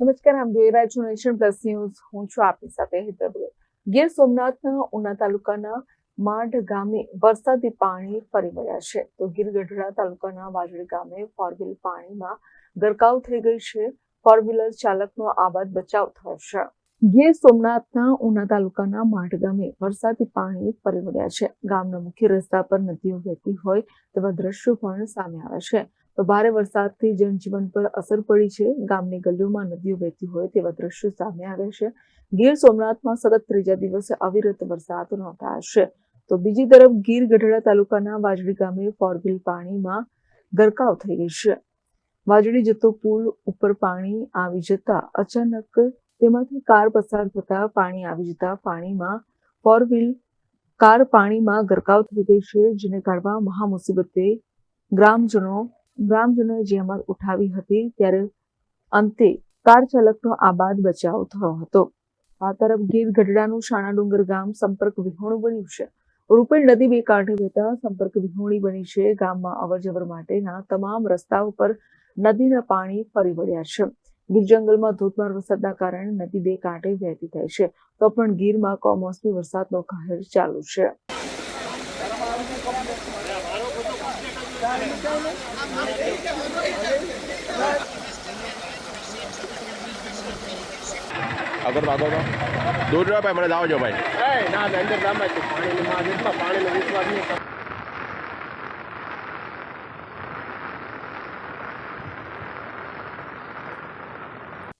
નમસ્કાર, આમ જોઈ રહ્યા છો નેશન પ્લસ ન્યૂઝ. હું છું આપની સાથે હેતર ગીર સોમનાથના ઉના તાલુકાના માંડ ગામે વરસાદી પાણી ફરી વળ્યા છે. તો ગીર ગઢડા તાલુકાના વાજળી ગામે ફોર પાણીમાં ગરકાવ થઈ ગઈ છે. ફોર વ્હીલર ચાલકનો આબાદ બચાવ થયો છે. ગીર સોમનાથના ઉના તાલુકાના માંડ ગામે વરસાદી પાણી ફરી વળ્યા છે. ગામના મુખ્ય રસ્તા પર નદીઓ વહેતી હોય તેવા દ્રશ્યો પણ સામે આવે છે. તો ભારે વરસાદથી જનજીવન પર અસર પડી છે. ગામની ગલીઓમાં નદીઓ વહેતી હોય તેવા દ્રશ્યો સામે આવ્યા છે. ગીર સોમનાથમાં સતત ત્રીજા દિવસે અવિરત વરસાદ નોંધાયો છે. તો બીજી તરફ ગીર ગઢડા તાલુકાના વાજડી ગામે ફોર પાણીમાં ગરકાવ થઈ ગઈ છે. વાજડી જતો પુલ ઉપર પાણી આવી જતા અચાનક તેમાંથી કાર પસાર થતા પાણી આવી જતા પાણીમાં ફોર કાર પાણીમાં ગરકાવ થઈ ગઈ છે, જેને કાઢવા મહા મુસીબતે ગ્રામજનો ગ્રામજનોએ જહેમત ઉઠાવી હતી ત્યારે અંતે કાર ચાલકનો આબાદ બચાવ થયો હતો. આ તરફ ગીર ગઢડાનું શાણા ડુંગર ગામ સંપર્ક વિહોણું બન્યું છે. રૂપેણ નદી બે કાંઠે વહેતા સંપર્ક વિહોણી બની છે. ગામમાં અવરજવર માટેના તમામ રસ્તાઓ પર નદીના પાણી ફરી વળ્યા છે. ગીર જંગલમાં ધોધમાર વરસાદના કારણે નદી બે કાંઠે વહેતી થાય છે. તો પણ ગીરમાં કમોસમી વરસાદનો કહેર ચાલુ છે. આગળ આગળ તો. દૂર રહ્યો ભાઈ મને જાવ જો ભાઈ ના અંદર પાણીનો વિશ્વાસ નહીં